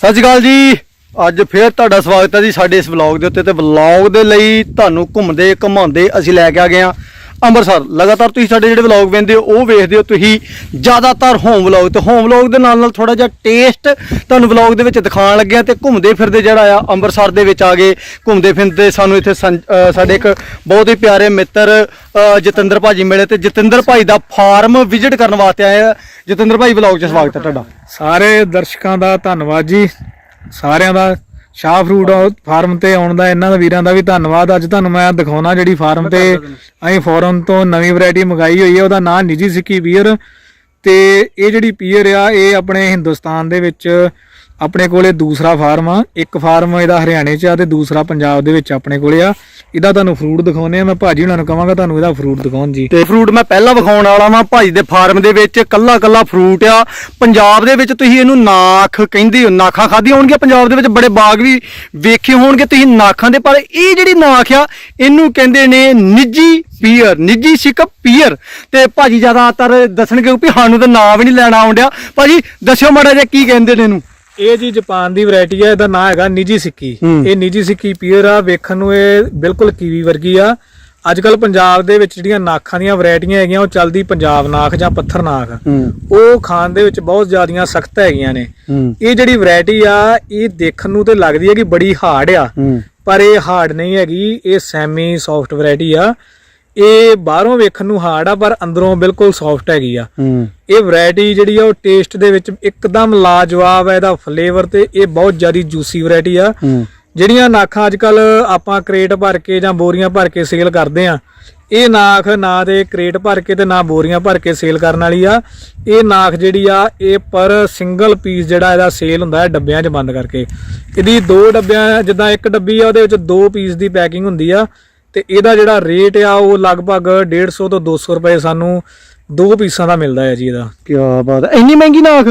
ਸਤਿ ਸ਼੍ਰੀ ਅਕਾਲ ਜੀ। ਅੱਜ ਫੇਰ ਤੁਹਾਡਾ ਸਵਾਗਤ ਹੈ ਜੀ ਸਾਡੇ ਇਸ ਵਲੌਗ ਦੇ ਉੱਤੇ ਤੇ ਵਲੌਗ ਦੇ ਲਈ ਤੁਹਾਨੂੰ ਘੁੰਮਦੇ ਘੁਮਾਉਂਦੇ ਅਸੀਂ ਲੈ ਕੇ ਆ ਗਏ ਆ ਅੰਮ੍ਰਿਤਸਰ। ਲਗਾਤਾਰ ਤੁਸੀਂ ਸਾਡੇ ਜਿਹੜੇ ਵਲੌਗ ਵੇਖਦੇ ਹੋ, ਉਹ ਵੇਖਦੇ ਹੋ, ਤੁਸੀਂ ਜ਼ਿਆਦਾਤਰ ਹੋਮ ਵਲੌਗ ਤੇ ਹੋਮ ਵਲੌਗ ਦੇ ਨਾਲ ਨਾਲ ਥੋੜਾ ਜਿਹਾ ਟੇਸਟ ਤੁਹਾਨੂੰ ਵਲੌਗ ਦੇ ਵਿੱਚ ਦਿਖਾਉਣ ਲੱਗਿਆ ਤੇ ਘੁੰਮਦੇ ਫਿਰਦੇ ਜਿਹੜਾ ਆ ਅੰਮ੍ਰਿਤਸਰ ਦੇ ਵਿੱਚ ਆ ਗਏ। ਘੁੰਮਦੇ ਫਿਰਦੇ ਸਾਨੂੰ ਇੱਥੇ ਸੰ- ਸਾਡੇ ਇੱਕ ਬਹੁਤ ਹੀ ਪਿਆਰੇ ਮਿੱਤਰ, ਅਹ ਜਤਿੰਦਰ ਭਾਜੀ ਮਿਲੇ ਤੇ ਜਤਿੰਦਰ ਭਾਈ ਦਾ ਫਾਰਮ ਵਿਜ਼ਿਟ ਕਰਨ ਵਾਸਤੇ ਆਏ ਆ। ਜਤਿੰਦਰ ਭਾਈ ਵਲੌਗ 'ਚ ਸਵਾਗਤ ਹੈ ਤੁਹਾਡਾ। ਸਾਰੇ ਦਰਸ਼ਕਾਂ ਦਾ ਧੰਨਵਾਦ ਜੀ। ਸਾਰਿਆਂ ਦਾ ਸ਼ਾਹ ਫਰੂਟ ਫਾਰਮ ਤੇ ਆਉਣ ਦਾ ਇਹਨਾਂ ਦਾ ਵੀਰਾਂ ਦਾ ਵੀ ਧੰਨਵਾਦ। ਅੱਜ ਤੁਹਾਨੂੰ ਮੈਂ ਦਿਖਾਉਣਾ ਜਿਹੜੀ ਫਾਰਮ ਤੇ ਅਸੀਂ ਫੋਰਨ ਤੋਂ ਨਵੀਂ ਵੈਰਾਈਟੀ ਮੰਗਾਈ ਹੋਈ ਹੈ ਉਹਦਾ ਨਾਮ ਨਿੱਜੀ ਸਿੱਕੀ ਬੀਅਰ। ਤੇ ਇਹ ਜਿਹੜੀ ਪੀਅਰ ਆ ਇਹ ਆਪਣੇ ਹਿੰਦੁਸਤਾਨ ਦੇ ਵਿੱਚ ਆਪਣੇ ਕੋਲੇ ਦੂਸਰਾ ਫਾਰਮ ਆ, ਇੱਕ ਫਾਰਮ ਇਹਦਾ ਹਰਿਆਣੇ 'ਚ ਆ ਤੇ ਦੂਸਰਾ ਪੰਜਾਬ ਦੇ ਵਿੱਚ ਆਪਣੇ ਕੋਲੇ ਆ। ਇਹਦਾ ਤੁਹਾਨੂੰ ਫਰੂਟ ਦਿਖਾਉਨੇ ਆ, ਮੈਂ ਭਾਜੀ ਉਹਨਾਂ ਨੂੰ ਕਹਾਂਗਾ ਤੁਹਾਨੂੰ ਇਹਦਾ ਫਰੂਟ ਦਿਖਾਉਣ ਜੀ। ਤੇ ਫਰੂਟ ਮੈਂ ਪਹਿਲਾਂ ਵਿਖਾਉਣ ਵਾਲਾ ਵਾਂ, ਭਾਜੀ ਦੇ ਫਾਰਮ ਦੇ ਵਿੱਚ ਕੱਲਾ ਕੱਲਾ ਫਰੂਟ ਆ। ਪੰਜਾਬ ਦੇ ਵਿੱਚ ਤੁਸੀਂ ਇਹਨੂੰ ਨਾਖ ਕਹਿੰਦੇ ਹੋ, ਨਾਖਾਂ ਖਾਧੀਆਂ ਹੋਣਗੀਆਂ ਪੰਜਾਬ ਦੇ ਵਿੱਚ, ਬੜੇ ਬਾਗ ਵੀ ਵੇਖੇ ਹੋਣਗੇ ਤੁਸੀਂ ਨਾਖਾਂ ਦੇ, ਪਰ ਇਹ ਜਿਹੜੀ ਨਾਖ ਆ, ਇਹਨੂੰ ਕਹਿੰਦੇ ਨੇ ਨਿੱਜੀ ਪੀਅਰ ਨਿੱਜੀ ਸਿੱਕ ਪੀਅਰ ਤੇ ਭਾਜੀ ਜ਼ਿਆਦਾਤਰ ਦੱਸਣਗੇ ਵੀ ਸਾਨੂੰ ਤਾਂ ਨਾਮ ਵੀ ਨਹੀਂ ਲੈਣਾ ਆਉਂਦਿਆ ਭਾਜੀ ਦੱਸਿਓ ਮਾੜਾ ਜਿਹਾ ਕੀ ਕਹਿੰਦੇ ਨੇ ਇਹਨੂੰ। ਇਹ ਜੀ ਜਾਪਾਨ ਦੀ ਵੈਰਾਈਟੀ ਹੈ ਇਹਦਾ ਨਾਮ ਹੈਗਾ ਨਿੱਜੀ ਸਿੱਕੀ। ਇਹ ਨਿੱਜੀ ਸਿੱਕੀ ਪੀਅਰ ਆ ਵੇਖਣ ਨੂੰ ਇਹ ਬਿਲਕੁਲ ਕੀਵੀ ਵਰਗੀ ਆ। ਅੱਜ ਕੱਲ ਪੰਜਾਬ ਦੇ ਵਿੱਚ ਜਿਹੜੀਆਂ ਨਾਖਾਂ ਦੀਆਂ ਵੈਰਾਈਟੀਆਂ ਹੈਗੀਆਂ ਉਹ ਚੱਲਦੀ ਪੰਜਾਬ ਨਾਖ ਜਾਂ ਪੱਥਰ ਨਾਖ। ਉਹ ਖਾਣ ਦੇ ਵਿੱਚ ਬਹੁਤ ਜ਼ਿਆਦੀਆਂ ਸਖਤ ਹੈਗੀਆਂ ਨੇ। ਇਹ ਜਿਹੜੀ ਵੈਰਾਈਟੀ ਆ ਇਹ ਦੇਖਣ ਨੂੰ ਤੇ ਲੱਗਦੀ ਹੈ ਕਿ ਬੜੀ ਹਾਰਡ ਆ। ਪਰ ਇਹ ਹਾਰਡ ਨਹੀਂ ਹੈਗੀ ਇਹ ਸੈਮੀ ਸੌਫਟ ਵੈਰਾਈਟੀ ਆ। ਇਹ ਬਾਹਰੋਂ ਵੇਖਣ ਨੂੰ ਹਾਰਡ ਆ ਪਰ ਅੰਦਰੋਂ ਬਿਲਕੁਲ ਸੌਫਟ ਹੈਗੀ ਆ। ਇਹ ਵੈਰਾਈਟੀ ਜਿਹੜੀ ਆ ਉਹ ਟੇਸਟ ਦੇ ਵਿੱਚ ਇੱਕਦਮ ਲਾਜਵਾਬ ਹੈ ਇਹਦਾ ਫਲੇਵਰ ਤੇ ਇਹ ਬਹੁਤ ਜ਼ਿਆਦਾ ਜੂਸੀ ਵੈਰਾਈਟੀ ਆ। ਜਿਹੜੀਆਂ ਨਾਖਾਂ ਅੱਜਕੱਲ ਆਪਾਂ ਕ੍ਰੇਟ ਭਰ ਕੇ ਜਾਂ ਬੋਰੀਆਂ ਭਰ ਕੇ ਸੇਲ ਕਰਦੇ ਆ ਇਹ ਨਾਖ ਨਾ ਤੇ ਕ੍ਰੇਟ ਭਰ ਕੇ ਤੇ ਨਾ ਬੋਰੀਆਂ ਭਰ ਕੇ ਸੇਲ ਕਰਨ ਵਾਲੀ ਆ। ਇਹ ਨਾਖ ਜਿਹੜੀ ਆ ਇਹ ਪਰ ਸਿੰਗਲ ਪੀਸ ਜਿਹੜਾ ਇਹਦਾ ਸੇਲ ਹੁੰਦਾ ਹੈ ਡੱਬਿਆਂ 'ਚ ਬੰਦ ਕਰਕੇ। ਇਹਦੀ ਦੋ ਡੱਬਿਆਂ ਜਿੱਦਾਂ ਇੱਕ ਡੱਬੀ ਆ ਉਹਦੇ ਵਿੱਚ ਦੋ ਪੀਸ ਦੀ ਪੈਕਿੰਗ ਹੁੰਦੀ ਆ। ਤੇ ਇਹਦਾ ਜਿਹੜਾ ਰੇਟ ਆ ਉਹ ਲਗਭਗ 150 ਤੋਂ 200 ਰੁਪਏ ਸਾਨੂੰ ਦੋ ਪੀਸਾਂ ਦਾ ਮਿਲਦਾ ਹੈ ਜੀ ਇਹਦਾ। ਕੀ ਬਾਤ ਹੈ। ਇੰਨੀ ਮਹਿੰਗੀ ਨਾਖ?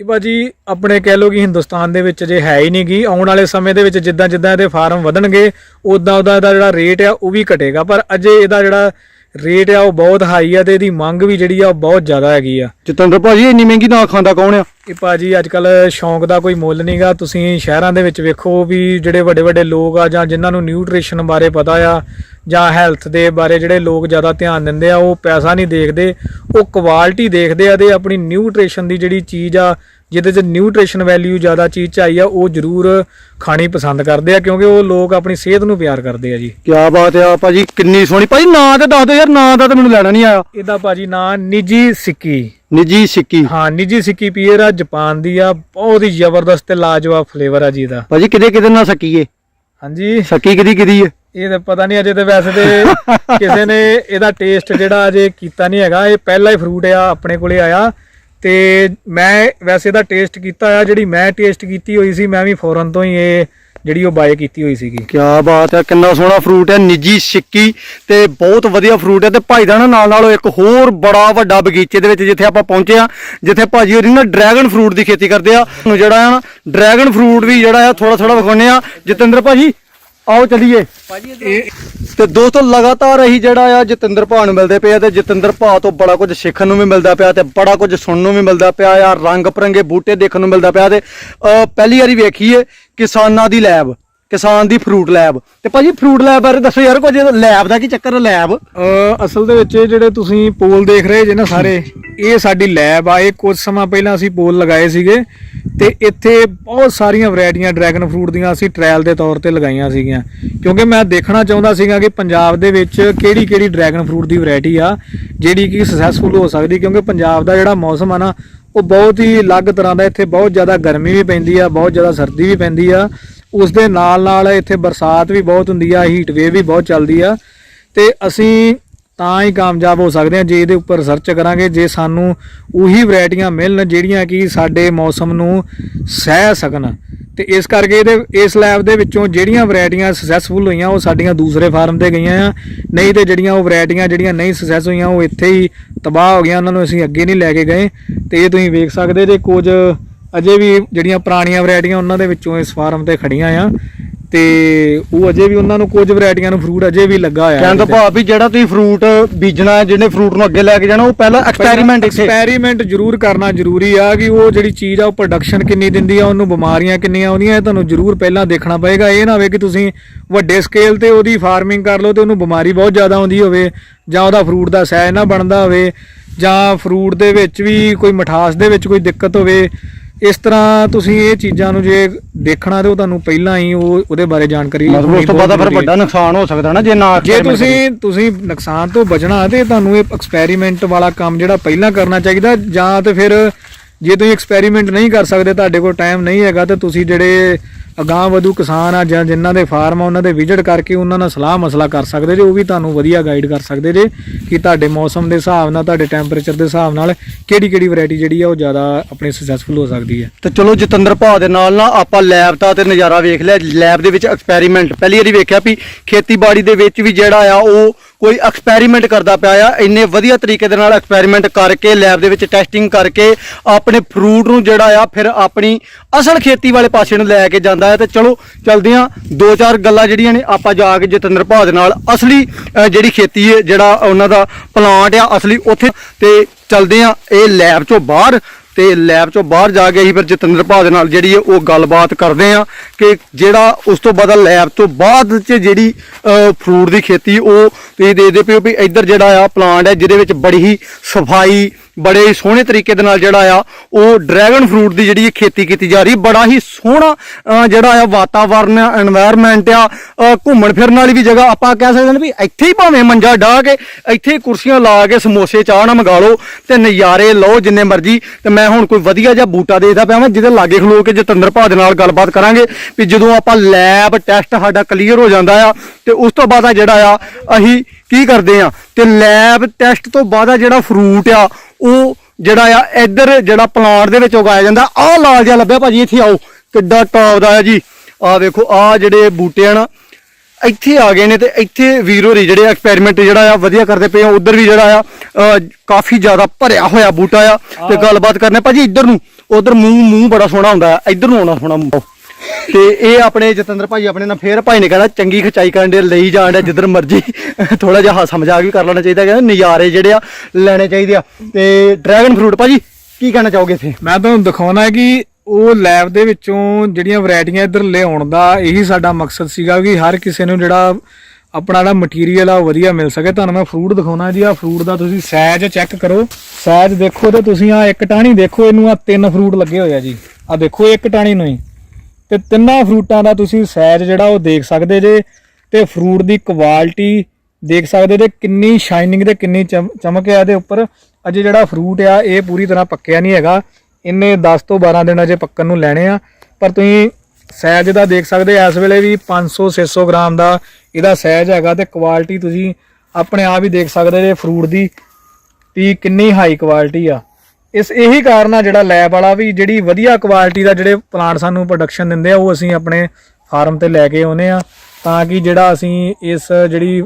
ਇਹ ਬਾਜੀ ਆਪਣੇ ਕਹਿ ਲੋ ਕਿ ਹਿੰਦੁਸਤਾਨ ਦੇ ਵਿੱਚ ਜੇ ਹੈ ਹੀ ਨਹੀਂ ਗੀ ਆਉਣ ਵਾਲੇ ਸਮੇਂ ਦੇ ਵਿੱਚ ਜਿੱਦਾਂ ਜਿੱਦਾਂ ਇਹਦੇ ਫਾਰਮ ਵਧਣਗੇ ਉਦਾਂ ਉਦਾਂ ਇਹਦਾ ਜਿਹੜਾ ਰੇਟ ਆ ਉਹ ਵੀ ਘਟੇਗਾ। ਪਰ ਅਜੇ ਇਹਦਾ ਜਿਹੜਾ ਰੇਟ ਆ ਉਹ ਬਹੁਤ ਹਾਈ ਆ ਤੇ ਇਹਦੀ ਮੰਗ ਵੀ ਜਿਹੜੀ ਆ ਉਹ ਬਹੁਤ ਜ਼ਿਆਦਾ ਹੈਗੀ ਆ। ਜਤਿੰਦਰ ਭਾਜੀ ਇੰਨੀ ਮਹਿੰਗੀ ਨਾਖ ਖਾਂਦਾ ਕੌਣ ਆ? ਇਹ ਭਾਜੀ ਅੱਜ ਕੱਲ ਸ਼ੌਂਕ ਦਾ ਕੋਈ ਮੁੱਲ ਨਹੀਂਗਾ ਤੁਸੀਂ ਸ਼ਹਿਰਾਂ ਦੇ ਵਿੱਚ ਵੇਖੋ ਵੀ ਜਿਹੜੇ ਵੱਡੇ ਵੱਡੇ ਲੋਕ ਆ ਜਾਂ ਜਿਨ੍ਹਾਂ ਨੂੰ ਨਿਊਟ੍ਰੀਸ਼ਨ ਬਾਰੇ ਪਤਾ ਆ ਜਾਂ ਹੈਲਥ ਦੇ ਬਾਰੇ ਜਿਹੜੇ ਲੋਕ ਜ਼ਿਆਦਾ ਧਿਆਨ ਦਿੰਦੇ ਆ ਉਹ ਪੈਸਾ ਨਹੀਂ ਦੇਖਦੇ ਉਹ ਕੁਆਲਿਟੀ ਦੇਖਦੇ ਆ ਤੇ ਆਪਣੀ ਨਿਊਟ੍ਰੀਸ਼ਨ ਦੀ ਜਿਹੜੀ ਚੀਜ਼ ਆ ਜਿਹਦੇ 'ਚ ਨਿਊਟ੍ਰੀਸ਼ਨ ਵੈਲਿਊ ਜ਼ਿਆਦਾ ਚੀਜ਼ ਚ ਆਈ ਆ ਉਹ ਜ਼ਰੂਰ ਖਾਣੀ ਪਸੰਦ ਕਰਦੇ ਆ ਕਿਉਂਕਿ ਉਹ ਲੋਕ ਆਪਣੀ ਸਿਹਤ ਨੂੰ ਪਿਆਰ ਕਰਦੇ ਆ ਜੀ। ਕੀ ਬਾਤ ਆ ਭਾਜੀ ਕਿੰਨੀ ਸੋਹਣੀ। ਭਾਜੀ ਨਾਂ ਤੇ ਦੱਸ ਦਿਓ ਯਾਰ ਨਾਂ ਦਾ ਤਾਂ ਮੈਨੂੰ ਲੈਣਾ ਨਹੀਂ ਆਇਆ। ਇਹਦਾ ਭਾਜੀ ਨਾਂ ਨਿੱਜੀ ਸਿੱਕੀ। ਨਿੱਜੀ ਸਿੱਕੀ। ਹਾਂ ਨਿੱਜੀ ਸਿੱਕੀ ਪੀਅਰ ਆ ਜਾਪਾਨ ਦੀ ਆ ਬਹੁਤ ਹੀ ਜ਼ਬਰਦਸਤ ਤੇ ਲਾਜਵਾਬ ਫਲੇਵਰ ਆ ਜੀ ਇਹਦਾ। ਭਾਜੀ ਕਿਤੇ ਕਿਤੇ ਨਾ ਸਕੀਏ। ਹਾਂਜੀ। ਸੱਕੀ ਕਿਦੀ ਕਿਦੀ ਹੈ ਇਹ ਤਾਂ ਪਤਾ ਨਹੀਂ ਅਜੇ ਤੇ ਵੈਸੇ ਤੇ ਕਿਸੇ ਨੇ ਇਹਦਾ ਟੇਸਟ ਜਿਹੜਾ ਅਜੇ ਕੀਤਾ ਨਹੀਂ ਹੈਗਾ ਇਹ ਪਹਿਲਾ ਹੀ ਫਰੂਟ ਆ ਆਪਣੇ ਕੋਲੇ ਆਇਆ। ਤੇ ਮੈਂ ਵੈਸੇ ਇਹਦਾ ਟੇਸਟ ਕੀਤਾ ਆ, ਜਿਹੜੀ ਮੈਂ ਟੇਸਟ ਕੀਤੀ ਹੋਈ ਸੀ, ਮੈਂ ਵੀ ਫੋਰਨ ਤੋਂ ਹੀ ਇਹ ਜਿਹੜੀ ਉਹ ਬਾਏ ਕੀਤੀ ਹੋਈ ਸੀਗੀ। ਕੀ ਬਾਤ ਹੈ ਕਿੰਨਾ ਸੋਹਣਾ ਫਰੂਟ ਹੈ ਨਿੱਜੀ ਸਿੱਕੀ ਤੇ ਬਹੁਤ ਵਧੀਆ ਫਰੂਟ ਹੈ ਤੇ ਭਾਈ ਦਾ ਨਾ ਨਾਲ ਨਾਲੋਂ ਇੱਕ ਹੋਰ ਬੜਾ ਵੱਡਾ ਬਗੀਚੇ ਦੇ ਵਿੱਚ ਜਿੱਥੇ ਆਪਾਂ ਪਹੁੰਚੇ ਆ, ਜਿੱਥੇ ਭਾਜੀ ਹੋਰੀ ਨਾ ਡਰੈਗਨ ਫਰੂਟ ਦੀ ਖੇਤੀ ਕਰਦੇ ਆ। ਨੂੰ ਜਿਹੜਾ ਆ ਨਾ ਡਰੈਗਨ ਫਰੂਟ ਵੀ ਜਿਹੜਾ ਆ ਥੋੜਾ ਥੋੜਾ ਵਿਖਾਉਨੇ ਆ। ਜਤਿੰਦਰ ਭਾਜੀ ਆਓ ਚਲੀਏ। ਤੇ ਦੋਸਤੋ ਲਗਾਤਾਰ ਅਸੀਂ ਜਿਹੜਾ ਆ ਜਤਿੰਦਰ ਭਾ ਨੂੰ ਮਿਲਦੇ ਪਏ ਆ ਤੇ ਜਤਿੰਦਰ ਭਾ ਤੋਂ ਬੜਾ ਕੁਝ ਸਿੱਖਣ ਨੂੰ ਵੀ ਮਿਲਦਾ ਪਿਆ ਤੇ ਬੜਾ ਕੁਝ ਸੁਣਨ ਨੂੰ ਵੀ ਮਿਲਦਾ ਪਿਆ ਆ ਰੰਗ ਪਰੰਗੇ ਬੂਟੇ ਦੇਖਣ ਨੂੰ ਮਿਲਦਾ ਪਿਆ ਤੇ ਅਹ, ਪਹਿਲੀ ਵਾਰੀ ਵੇਖੀਏ ਕਿਸਾਨਾਂ ਦੀ ਲੈਬ। ਕਿਸਾਨ ਦੀ ਫਰੂਟ ਲੈਬ ਤੇ ਭਾਜੀ ਫਰੂਟ ਲੈਬ ਬਾਰੇ ਦੱਸੋ ਯਾਰ ਕੁਝ ਲੈਬ ਦਾ ਕੀ ਚੱਕਰ ਲੈਬ ਅ, ਅਸਲ ਦੇ ਵਿੱਚ ਇਹ ਜਿਹੜੇ ਤੁਸੀਂ ਪੋਲ ਦੇਖ ਰਹੇ ਜੇ ਨਾ ਸਾਰੇ ਇਹ ਸਾਡੀ ਲੈਬ ਆ। ਇਹ ਕੁਝ ਸਮਾਂ ਪਹਿਲਾਂ ਅਸੀਂ ਪੋਲ ਲਗਾਏ ਸੀਗੇ ਤੇ ਇੱਥੇ ਬਹੁਤ ਸਾਰੀਆਂ ਵੈਰਾਈਟੀਆਂ ਡਰੈਗਨ ਫਰੂਟ ਦੀਆਂ ਅਸੀਂ ਟ੍ਰਾਇਲ ਦੇ ਤੌਰ ਤੇ ਲਗਾਈਆਂ ਸੀਗੀਆਂ। ਕਿਉਂਕਿ ਮੈਂ ਦੇਖਣਾ ਚਾਹੁੰਦਾ ਸੀਗਾ ਕਿ ਪੰਜਾਬ ਦੇ ਵਿੱਚ ਕਿਹੜੀ ਕਿਹੜੀ ਡਰੈਗਨ ਫਰੂਟ ਦੀ ਵੈਰਾਈਟੀ ਆ ਜਿਹੜੀ ਕਿ ਸਕਸੈਸਫੁਲ ਹੋ ਸਕਦੀ ਕਿਉਂਕਿ ਪੰਜਾਬ ਦਾ ਜਿਹੜਾ ਮੌਸਮ ਆ ਨਾ ਉਹ ਬਹੁਤ ਹੀ ਅਲੱਗ ਤਰ੍ਹਾਂ ਦਾ ਇੱਥੇ ਬਹੁਤ ਜ਼ਿਆਦਾ ਗਰਮੀ ਵੀ ਪੈਂਦੀ ਆ ਬਹੁਤ ਜ਼ਿਆਦਾ ਸਰਦੀ ਵੀ ਪੈਂਦੀ ਆ। ਉਸ ਦੇ ਨਾਲ ਨਾਲ ਇੱਥੇ ਬਰਸਾਤ ਵੀ ਬਹੁਤ ਹੁੰਦੀ ਆ ਹੀਟ ਵੇਵ ਵੀ ਬਹੁਤ ਚੱਲਦੀ ਆ। ਤੇ ਅਸੀਂ ਤਾਂ ਹੀ ਕਾਮਯਾਬ ਹੋ ਸਕਦੇ ਹਾਂ ਜੇ ਇਹਦੇ ਉੱਪਰ ਰਿਸਰਚ ਕਰਾਂਗੇ, ਜੇ ਸਾਨੂੰ ਉਹੀ ਵੈਰਾਈਟੀਆਂ ਮਿਲਣ, ਜਿਹੜੀਆਂ ਕਿ ਸਾਡੇ ਮੌਸਮ ਨੂੰ ਸਹਿ ਸਕਣ। ਤੇ ਇਸ ਕਰਕੇ ਇਹਦੇ, ਇਸ ਲੈਬ ਦੇ ਵਿੱਚੋਂ ਜਿਹੜੀਆਂ ਵੈਰਾਈਟੀਆਂ ਸਕਸੈਸਫੁਲ ਹੋਈਆਂ, ਉਹ ਸਾਡੀਆਂ ਦੂਸਰੇ ਫਾਰਮ ਤੇ ਗਈਆਂ ਆ। ਨਹੀਂ ਤੇ ਜਿਹੜੀਆਂ ਉਹ ਵੈਰਾਈਟੀਆਂ ਜਿਹੜੀਆਂ ਨਹੀਂ ਸਕਸੈਸ ਹੋਈਆਂ, ਉਹ ਇੱਥੇ ਹੀ ਤਬਾਹ ਹੋ ਗਈਆਂ, ਉਹਨਾਂ ਨੂੰ ਅਸੀਂ ਅੱਗੇ ਨਹੀਂ ਲੈ ਕੇ ਗਏ। ਤੇ ਇਹ ਤੁਸੀਂ ਵੇਖ ਸਕਦੇ ਜੇ ਕੁਝ ਅਜੇ ਵੀ ਜਿਹੜੀਆਂ ਪੁਰਾਣੀਆਂ ਵੈਰਾਈਟੀਆਂ ਉਹਨਾਂ ਦੇ ਵਿੱਚੋਂ ਇਸ ਫਾਰਮ ਤੇ ਖੜੀਆਂ ਆ ਤੇ ਉਹ ਅਜੇ ਵੀ ਉਹਨਾਂ ਨੂੰ ਕੁਝ ਵੈਰਾਈਟੀਆਂ ਨੂੰ ਫਰੂਟ ਅਜੇ ਵੀ ਲੱਗਾ ਹੋਇਆ ਕਹਿਣ ਤੋਂ। ਭਾਵ ਵੀ ਜਿਹੜਾ ਤੁਸੀਂ ਫਰੂਟ ਬੀਜਣਾ ਹੈ ਜਿਹਨੇ ਫਰੂਟ ਨੂੰ ਅੱਗੇ ਲੈ ਕੇ ਜਾਣਾ ਉਹ ਪਹਿਲਾਂ ਐਕਸਪੈਰੀਮੈਂਟ ਇੱਥੇ। ਐਕਸਪੈਰੀਮੈਂਟ ਜ਼ਰੂਰ ਕਰਨਾ ਜ਼ਰੂਰੀ ਆ ਕਿ ਉਹ ਜਿਹੜੀ ਚੀਜ਼ ਆ ਉਹ ਪ੍ਰੋਡਕਸ਼ਨ ਕਿੰਨੀ ਦਿੰਦੀ ਆ ਉਹਨੂੰ ਬਿਮਾਰੀਆਂ ਕਿੰਨੀਆਂ ਆਉਂਦੀਆਂ ਇਹ ਤੁਹਾਨੂੰ ਜ਼ਰੂਰ ਪਹਿਲਾਂ ਦੇਖਣਾ ਪਏਗਾ। ਇਹ ਨਾ ਹੋਵੇ ਕਿ ਤੁਸੀਂ ਵੱਡੇ ਸਕੇਲ ਤੇ ਉਹਦੀ ਫਾਰਮਿੰਗ ਕਰ ਲਓ ਤੇ ਉਹਨੂੰ ਬਿਮਾਰੀ ਬਹੁਤ ਜ਼ਿਆਦਾ ਆਉਂਦੀ ਹੋਵੇ ਜਾਂ ਉਹਦਾ ਫਰੂਟ ਦਾ ਸਾਈਜ਼ ਨਾ ਬਣਦਾ ਹੋਵੇ ਜਾਂ ਫਰੂਟ ਦੇ ਵਿੱਚ ਵੀ ਕੋਈ ਮਠਾਸ ਦੇ ਵਿੱਚ ਕੋਈ ਦਿੱਕਤ ਹੋਵੇ ਇਸ ਤਰ੍ਹਾਂ ਤੁਸੀਂ ਇਹ ਚੀਜ਼ਾਂ ਨੂੰ ਜੇ ਦੇਖਣਾ ਤੇ ਉਹ ਤੁਹਾਨੂੰ ਪਹਿਲਾਂ ਹੀ ਉਹ ਉਹਦੇ ਬਾਰੇ ਜਾਣਕਾਰੀ ਮਤਲਬ ਉਸ ਤੋਂ ਬਾਅਦ ਫਿਰ। ਵੱਡਾ ਨੁਕਸਾਨ ਹੋ ਸਕਦਾ ਨਾ ਜੇ ਨਾ ਜੇ ਤੁਸੀਂ ਤੁਸੀਂ ਨੁਕਸਾਨ ਤੋਂ ਬਚਣਾ ਤੇ ਤੁਹਾਨੂੰ ਇਹ ਐਕਸਪੈਰੀਮੈਂਟ ਵਾਲਾ ਕੰਮ ਜਿਹੜਾ ਪਹਿਲਾਂ ਕਰਨਾ ਚਾਹੀਦਾ ਜਾਂ ਤੇ ਫਿਰ ਜੇ ਤੁਸੀਂ ਐਕਸਪੈਰੀਮੈਂਟ ਨਹੀਂ ਕਰ ਸਕਦੇ ਤੁਹਾਡੇ ਕੋਲ ਟਾਈਮ ਨਹੀਂ ਹੈਗਾ ਤੇ ਤੁਸੀਂ ਜਿਹੜੇ ਅਗਾਂਹ ਵਧੂ ਕਿਸਾਨ ਆ, ਜਾਂ ਜਿਨ੍ਹਾਂ ਦੇ ਫਾਰਮ ਆ, ਉਹਨਾਂ ਦੇ ਵਿਜ਼ਿਟ ਕਰਕੇ ਉਹਨਾਂ ਨਾਲ ਸਲਾਹ ਮਸਲਾ ਕਰ ਸਕਦੇ ਜੇ, ਉਹ ਵੀ ਤੁਹਾਨੂੰ ਵਧੀਆ ਗਾਈਡ ਕਰ ਸਕਦੇ ਜੇ ਕਿ ਤੁਹਾਡੇ ਮੌਸਮ ਦੇ ਹਿਸਾਬ ਨਾਲ, ਤੁਹਾਡੇ ਟੈਂਪਰੇਚਰ ਦੇ ਹਿਸਾਬ ਨਾਲ ਕਿਹੜੀ ਕਿਹੜੀ ਵੈਰਾਈਟੀ ਜਿਹੜੀ ਆ, ਉਹ ਜ਼ਿਆਦਾ ਆਪਣੇ ਸਕਸੈਸਫੁਲ ਹੋ ਸਕਦੀ ਹੈ। ਤੇ ਚਲੋ ਜਤਿੰਦਰ ਭਾਅ ਦੇ ਨਾਲ ਨਾ ਆਪਾਂ ਲੈਬ ਦਾ ਤੇ ਨਜ਼ਾਰਾ ਵੇਖ ਲਿਆ। ਲੈਬ ਦੇ ਵਿੱਚ ਐਕਸਪੈਰੀਮੈਂਟ ਪਹਿਲੀ ਵਾਰੀ ਵੇਖਿਆ ਵੀ ਖੇਤੀਬਾੜੀ ਦੇ ਵਿੱਚ ਵੀ ਜਿਹੜਾ ਆ, ਉਹ ਕੋਈ ਐਕਸਪੈਰੀਮੈਂਟ ਕਰਦਾ ਪਿਆ ਆ। ਇੰਨੇ ਵਧੀਆ ਤਰੀਕੇ ਦੇ ਨਾਲ ਐਕਸਪੈਰੀਮੈਂਟ ਕਰਕੇ ਲੈਬ ਦੇ ਵਿੱਚ ਟੈਸਟਿੰਗ ਕਰਕੇ, ਆਪਣੇ ਫਰੂਟ ਨੂੰ ਜਿਹੜਾ ਆ, ਫਿਰ ਆਪਣੀ ਅਸਲ ਖੇਤੀ ਵਾਲੇ ਪਾਸੇ ਨੂੰ ਲੈ ਕੇ ਜਾਂਦਾ ਹੈ ਤੇ ਚਲੋ ਚਲਦੇ ਆ ਦੋ ਚਾਰ ਗੱਲਾਂ ਜਿਹੜੀਆਂ ਨੇ ਆਪਾਂ ਜਾ ਕੇ ਜਤਿੰਦਰ ਭਾਅ ਦੇ ਨਾਲ ਅਸਲੀ ਜਿਹੜੀ ਖੇਤੀ ਹੈ, ਜਿਹੜਾ ਉਹਨਾਂ ਦਾ ਪਲਾਂਟ ਆ, ਅਸਲੀ ਉੱਥੇ ਤੇ ਚਲਦੇ ਆ ਇਹ ਲੈਬ ਚੋਂ ਬਾਹਰ ਤੇ ਲੈਬ ਚੋਂ ਬਾਹਰ ਜਾ ਕੇ ਅਸੀਂ ਫਿਰ ਜਤਿੰਦਰ ਭਾਅ ਦੇ ਨਾਲ ਜਿਹੜੀ ਹੈ ਉਹ ਗੱਲਬਾਤ ਕਰਦੇ ਆ ਕਿ ਜਿਹੜਾ ਉਸ ਤੋਂ ਬਾਅਦ ਲੈਬ ਤੋਂ ਬਾਅਦ ਚ ਜਿਹੜੀ ਫਰੂਟ ਦੀ ਖੇਤੀ ਉਹ ਤੁਸੀਂ ਦੇਖਦੇ ਪਿਓ ਵੀ ਇੱਧਰ ਜਿਹੜਾ ਆ ਪਲਾਂਟ ਹੈ, ਜਿਹਦੇ ਵਿੱਚ ਬੜੀ ਹੀ ਸਫ਼ਾਈ ਬੜੇ ਸੋਹਣੇ ਤਰੀਕੇ ਦੇ ਨਾਲ ਜਿਹੜਾ ਆ, ਉਹ ਡਰੈਗਨ ਫਰੂਟ ਦੀ ਜਿਹੜੀ ਖੇਤੀ ਕੀਤੀ ਜਾ ਰਹੀ, ਬੜਾ ਹੀ ਸੋਹਣਾ ਜਿਹੜਾ ਆ ਵਾਤਾਵਰਨ এনवायरमेंट ਆ ਘੁੰਮਣ ਫਿਰਨ ਵਾਲੀ ਵੀ ਜਗ੍ਹਾ, ਆਪਾਂ ਕਹਿ ਸਕਦੇ ਹਾਂ ਵੀ ਇੱਥੇ ਹੀ ਭਾਵੇਂ ਮੰਜਾ ਢਾ ਕੇ, ਇੱਥੇ ਕੁਰਸੀਆਂ ਲਾ ਕੇ ਸਮੋਸੇ ਚਾਹ ਨਾ ਮੰਗਾ ਲਓ ਤੇ ਨਜ਼ਾਰੇ ਲਓ ਜਿੰਨੇ ਮਰਜ਼ੀ, ਤੇ ਮੈਂ ਹੁਣ ਕੋਈ ਵਧੀਆ ਜਿਹਾ ਬੂਟਾ ਦੇਖਦਾ ਪਿਆ ਮੈਂ ਜਿਹਦੇ ਲਾਗੇ ਖਲੋ ਕੇ ਜਤਿੰਦਰ ਭਾ ਦੇ ਨਾਲ ਗੱਲਬਾਤ ਕਰਾਂਗੇ, ਵੀ ਜਦੋਂ ਆਪਾਂ ਲੈਬ ਟੈਸਟ ਸਾਡਾ ਕਲੀਅਰ ਹੋ ਜਾਂਦਾ ਆ, ਤੇ ਉਸ ਤੋਂ ਬਾਅਦ ਆ ਜਿਹੜਾ ਆ, ਅਸੀਂ ਕੀ ਕਰਦੇ ਆ, ਤੇ ਲੈਬ ਟੈਸਟ ਤੋਂ ਬਾਅਦ ਆ ਜਿਹੜਾ ਫਰੂਟ ਆ ਉਹ ਜਿਹੜਾ ਆ ਇੱਧਰ ਜਿਹੜਾ ਪਲਾਂਟ ਦੇ ਵਿੱਚ ਉਗਾਇਆ ਜਾਂਦਾ ਆਹ ਲਾਲ ਜਿਹਾ ਲੱਭਿਆ ਭਾਜੀ ਇੱਥੇ ਆਓ ਕਿੱਡਾ ਟੌਪ ਦਾ ਆ ਜੀ। ਆਹ ਵੇਖੋ ਆਹ ਜਿਹੜੇ ਬੂਟੇ ਆ ਨਾ ਇੱਥੇ ਆ ਗਏ ਨੇ ਤੇ ਇੱਥੇ ਵੀਰੋ ਰੀ ਜਿਹੜੇ ਐਕਸਪੈਰੀਮੈਂਟ ਜਿਹੜਾ ਆ ਵਧੀਆ ਕਰਦੇ ਪਏ ਆ। ਉਧਰ ਵੀ ਜਿਹੜਾ ਆ ਕਾਫੀ ਜ਼ਿਆਦਾ ਭਰਿਆ ਹੋਇਆ ਬੂਟਾ ਆ ਤੇ ਗੱਲਬਾਤ ਕਰਨੇ ਭਾਜੀ ਇੱਧਰ ਨੂੰ ਉਧਰ ਮੂੰਹ ਮੂੰਹ ਬੜਾ ਸੋਹਣਾ ਹੁੰਦਾ ਆ ਇੱਧਰ ਨੂੰ ਆਉਣਾ ਸੋਹਣਾ ਮੂੰਹ। ਤੇ ਇਹ ਆਪਣੇ ਜਤਿੰਦਰ ਭਾਜੀ ਆਪਣੇ ਨਾਲ ਫੇਰ ਭਾਈ ਨੇ ਕਹਿੰਦਾ ਚੰਗੀ ਖਚਾਈ ਕਰਨ ਦੇ ਲਈ ਜਾਣ ਡਿਆ, ਜਿੱਧਰ ਮਰਜ਼ੀ ਥੋੜਾ ਜਿਹਾ ਹਾਸਾ ਮਜ਼ਾਕ ਵੀ ਕਰ ਲੈਣਾ ਚਾਹੀਦਾ, ਕਹਿੰਦਾ ਨਜ਼ਾਰੇ ਜਿਹੜੇ ਆ ਲੈਣੇ ਚਾਹੀਦੇ ਆ। ਤੇ ਡਰੈਗਨ ਫਰੂਟ ਭਾਜੀ, ਕੀ ਕਹਿਣਾ ਚਾਹੋਗੇ ਇੱਥੇ? ਮੈਂ ਤੁਹਾਨੂੰ ਦਿਖਾਉਣਾ ਕਿ ਉਹ ਲੈਬ ਦੇ ਵਿੱਚੋਂ ਜਿਹੜੀਆਂ ਵੈਰਾਈਟੀਆਂ ਇੱਧਰ ਲਿਆਉਣ ਦਾ ਇਹੀ ਸਾਡਾ ਮਕਸਦ ਸੀਗਾ ਕਿ ਹਰ ਕਿਸੇ ਨੂੰ ਜਿਹੜਾ ਆਪਣਾ ਜਿਹੜਾ ਮਟੀਰੀਅਲ ਆ ਉਹ ਵਧੀਆ ਮਿਲ ਸਕੇ। ਤੁਹਾਨੂੰ ਮੈਂ ਫਰੂਟ ਦਿਖਾਉਣਾ ਜੀ ਆ ਫਰੂਟ ਦਾ ਤੁਸੀਂ ਸਾਈਜ਼ ਚੈੱਕ ਕਰੋ। ਸਾਈਜ਼ ਦੇਖੋ ਤੇ ਤੁਸੀਂ ਆ ਇੱਕ ਟਾਹਣੀ ਦੇਖੋ, ਇਹਨੂੰ ਆ ਤਿੰਨ ਫਰੂਟ ਲੱਗੇ ਹੋਏ ਆ ਜੀ। ਆ ਦੇਖੋ, ਇੱਕ ਟਾਹਣੀ ਨੂੰ ਹੀ। ਤੇ ਤਿੰਨਾਂ ਫਰੂਟਾਂ ਦਾ ਤੁਸੀਂ ਸਾਈਜ਼ ਜਿਹੜਾ ਉਹ ਦੇਖ ਸਕਦੇ ਜੇ, ਤੇ ਫਰੂਟ ਦੀ ਕੁਆਲਿਟੀ ਦੇਖ ਸਕਦੇ ਜੇ, ਕਿੰਨੀ ਸ਼ਾਈਨਿੰਗ ਤੇ ਕਿੰਨੀ ਚਮ- ਚਮਕ ਆ ਇਹਦੇ ਉੱਪਰ। ਅਜੇ ਜਿਹੜਾ ਫਰੂਟ ਆ, ਇਹ ਪੂਰੀ ਤਰ੍ਹਾਂ ਪੱਕਿਆ ਨਹੀਂ ਹੈਗਾ। ਇੰਨੇ 10 ਤੋਂ 12 ਦਿਨ ਅਜੇ ਪੱਕਣ ਨੂੰ ਲੈਣੇ ਆ। ਪਰ ਤੁਸੀਂ ਸਾਈਜ਼ ਦਾ ਦੇਖ ਸਕਦੇ, ਇਸ ਵੇਲੇ ਵੀ 500 600 ਗ੍ਰਾਮ ਦਾ ਇਹਦਾ ਸਾਈਜ਼ ਹੈਗਾ ਤੇ ਕੁਆਲਿਟੀ ਤੁਸੀਂ ਆਪਣੇ ਆਪ ਹੀ ਦੇਖ ਸਕਦੇ ਜੇ ਫਰੂਟ ਦੀ। ਵੀ ਕਿੰਨੀ ਹਾਈ ਕੁਆਲਿਟੀ ਆ। ਇਸ ਇਹੀ ਕਾਰਨ ਆ ਜਿਹੜਾ ਲੈਬ ਵਾਲਾ ਵੀ ਜਿਹੜੀ ਵਧੀਆ ਕੁਆਲਿਟੀ ਦਾ ਜਿਹੜੇ ਪਲਾਂਟ ਸਾਨੂੰ ਪ੍ਰੋਡਕਸ਼ਨ ਦਿੰਦੇ ਆ ਉਹ ਅਸੀਂ ਆਪਣੇ ਫਾਰਮ ਤੇ ਲੈ ਕੇ ਆਉਨੇ ਆ ਤਾਂ ਕਿ ਜਿਹੜਾ ਅਸੀਂ ਇਸ ਜਿਹੜੀ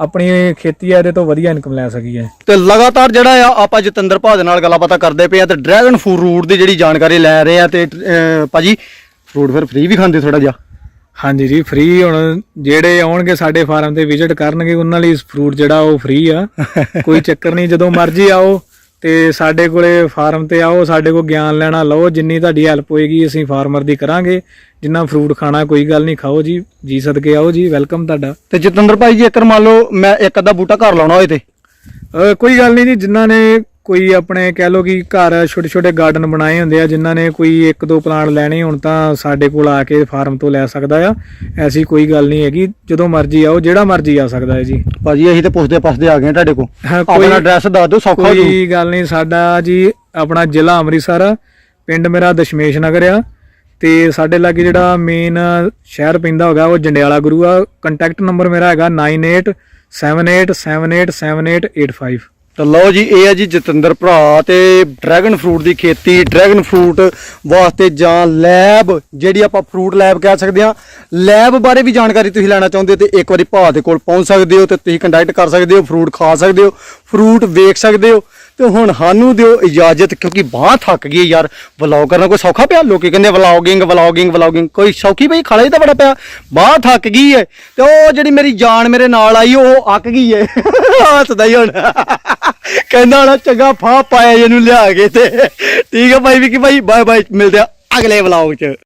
ਆਪਣੀ ਖੇਤੀ ਆ ਇਹਦੇ ਤੋਂ ਵਧੀਆ ਇਨਕਮ ਲੈ ਸਕੀਏ। ਤੇ ਲਗਾਤਾਰ ਜਿਹੜਾ ਆ ਆਪਾਂ ਜਤਿੰਦਰ ਭਾ ਦੇ ਨਾਲ ਗੱਲਾਂ ਬਾਤਾਂ ਕਰਦੇ ਪਏ ਆ ਤੇ ਡਰੈਗਨ ਫਰੂਟ ਦੀ ਜਿਹੜੀ ਜਾਣਕਾਰੀ ਲੈ ਰਹੇ ਆ ਤੇ ਭਾਜੀ ਫਰੂਟ ਫਿਰ ਫ੍ਰੀ ਵੀ ਖਾਂਦੇ ਥੋੜਾ ਜਿਹਾ? ਹਾਂਜੀ ਜੀ ਫ੍ਰੀ ਹੁਣ ਜਿਹੜੇ ਆਉਣਗੇ ਸਾਡੇ ਫਾਰਮ ਤੇ ਵਿਜ਼ਿਟ ਕਰਨਗੇ ਉਹਨਾਂ ਲਈ ਫਰੂਟ ਜਿਹੜਾ ਉਹ ਫ੍ਰੀ ਆ। ਕੋਈ ਚੱਕਰ ਨਹੀਂ ਜਦੋਂ ਮਰਜ਼ੀ ਆਓ ਤੇ ਸਾਡੇ ਕੋਲੇ ਫਾਰਮ ਤੇ ਆਓ ਸਾਡੇ ਕੋਲ ਗਿਆਨ ਲੈਣਾ ਲਓ ਜਿੰਨੀ ਤੁਹਾਡੀ ਹੈਲਪ ਹੋਏਗੀ ਅਸੀਂ ਫਾਰਮਰ ਦੀ ਕਰਾਂਗੇ। ਜਿੰਨਾ ਫਰੂਟ ਖਾਣਾ ਕੋਈ ਗੱਲ ਨਹੀਂ ਖਾਓ ਜੀ ਜੀ ਸਦਕੇ ਆਓ ਜੀ ਵੈਲਕਮ ਤੁਹਾਡਾ। ਤੇ ਜਤਿੰਦਰ ਭਾਈ ਜੀ ਇੱਕ ਮੰਨ ਲਓ ਮੈਂ ਇੱਕ ਅੱਧਾ ਬੂਟਾ ਘਰ ਲਾਉਣਾ ਹੋਏ ਤੇ। ਕੋਈ ਗੱਲ ਨਹੀਂ ਜੀ ਜਿਨ੍ਹਾਂ ਨੇ ਕੋਈ ਆਪਣੇ ਕਹਿ ਲੋ ਕਿ ਘਰ ਛੋਟੇ ਛੋਟੇ ਗਾਰਡਨ ਬਣਾਏ ਹੁੰਦੇ ਆ ਜਿਨ੍ਹਾਂ ਨੇ ਕੋਈ ਇੱਕ ਦੋ ਪਲਾਂਟ ਲੈਣੇ ਹੁਣ ਤਾਂ ਸਾਡੇ ਕੋਲ ਆ ਕੇ ਫਾਰਮ ਤੋਂ ਲੈ ਸਕਦਾ ਆ। ਐਸੀ ਕੋਈ ਗੱਲ ਨਹੀਂ ਹੈਗੀ ਜਦੋਂ ਮਰਜ਼ੀ ਆਓ ਜਿਹੜਾ ਮਰਜ਼ੀ ਆ ਸਕਦਾ ਹੈ ਜੀ। ਭਾਜੀ ਅਸੀਂ ਤੇ ਪੁੱਛਦੇ ਪਸਦੇ ਆ ਗਏ ਤੁਹਾਡੇ ਕੋਲ। ਆਪਣਾ ਐਡਰੈਸ ਦੱਸ ਦਿਓ ਸੌਖਾ ਜੂ। ਕੋਈ ਗੱਲ ਨਹੀਂ ਸਾਡਾ ਜੀ ਆਪਣਾ ਜ਼ਿਲ੍ਹਾ ਅੰਮ੍ਰਿਤਸਰ ਪਿੰਡ ਮੇਰਾ ਦਸ਼ਮੇਸ਼ ਨਗਰ ਆ। ਤੇ ਸਾਡੇ ਲਾਗੇ ਜਿਹੜਾ ਮੇਨ ਸ਼ਹਿਰ ਪੈਂਦਾ ਹੋਗਾ ਉਹ ਜੰਡਿਆਲਾ ਗੁਰੂ ਆ। ਕੰਟੈਕਟ ਨੰਬਰ ਮੇਰਾ ਹੈਗਾ 9878787885 ਤਾਂ ਲਓ ਜੀ, ਇਹ ਹੈ ਜੀ ਜਤਿੰਦਰ ਭਰਾ ਤੇ ਡਰੈਗਨ ਫਰੂਟ ਦੀ ਖੇਤੀ। ਡਰੈਗਨ ਫਰੂਟ ਵਾਸਤੇ ਜਾਂ ਲੈਬ, ਜਿਹੜੀ ਆਪਾਂ ਫਰੂਟ ਲੈਬ ਕਹਿ ਸਕਦੇ ਆ ਲੈਬ ਬਾਰੇ ਵੀ ਜਾਣਕਾਰੀ ਤੁਸੀਂ ਲੈਣਾ ਚਾਹੁੰਦੇ ਹੋ ਤੇ ਇੱਕ ਵਾਰੀ ਭਾਅ ਦੇ ਕੋਲ ਪਹੁੰਚ ਸਕਦੇ ਹੋ ਤੇ ਤੁਸੀਂ ਕੰਟੈਕਟ ਕਰ ਸਕਦੇ ਹੋ, ਫਰੂਟ ਖਾ ਸਕਦੇ ਹੋ, ਫਰੂਟ ਵੇਖ ਸਕਦੇ ਹੋ ਤੇ ਹੁਣ ਸਾਨੂੰ ਦਿਓ ਇਜਾਜ਼ਤ ਕਿਉਂਕਿ ਬਾਹ ਥੱਕ ਗਈ ਯਾਰ, ਵਲੌਗ ਕਰਨਾ ਕੋਈ ਸੌਖਾ ਪਿਆ? ਲੋਕੀ ਕਹਿੰਦੇ ਵਲੌਗਿੰਗ ਵਲੌਗਿੰਗ ਵਲੌਗਿੰਗ ਕੋਈ ਸੌਖੀ ਬਈ ਖੜਾ ਹੀ ਤਾਂ ਬੜਾ ਪਿਆ। ਬਾਹ ਥੱਕ ਗਈ ਹੈ ਤੇ ਉਹ ਜਿਹੜੀ ਮੇਰੀ ਜਾਨ ਮੇਰੇ ਨਾਲ ਆਈ, ਉਹ ਅੱਕ ਗਈ ਹੈ। ਹੱਸਦਾ ਹੀ ਹੁਣ। ਕਹਿੰਦਾ ਹਣਾ ਚੰਗਾ ਫਾ ਪਾਇਆ ਇਹਨੂੰ ਲਿਆ ਕੇ ਤੇ। ਠੀਕ ਹੈ ਭਾਈ, ਵਿੱਕੀ ਭਾਈ ਬਾਏ ਬਾਏ ਮਿਲਦੇ ਆ ਅਗਲੇ ਵਲੌਗ 'ਚ।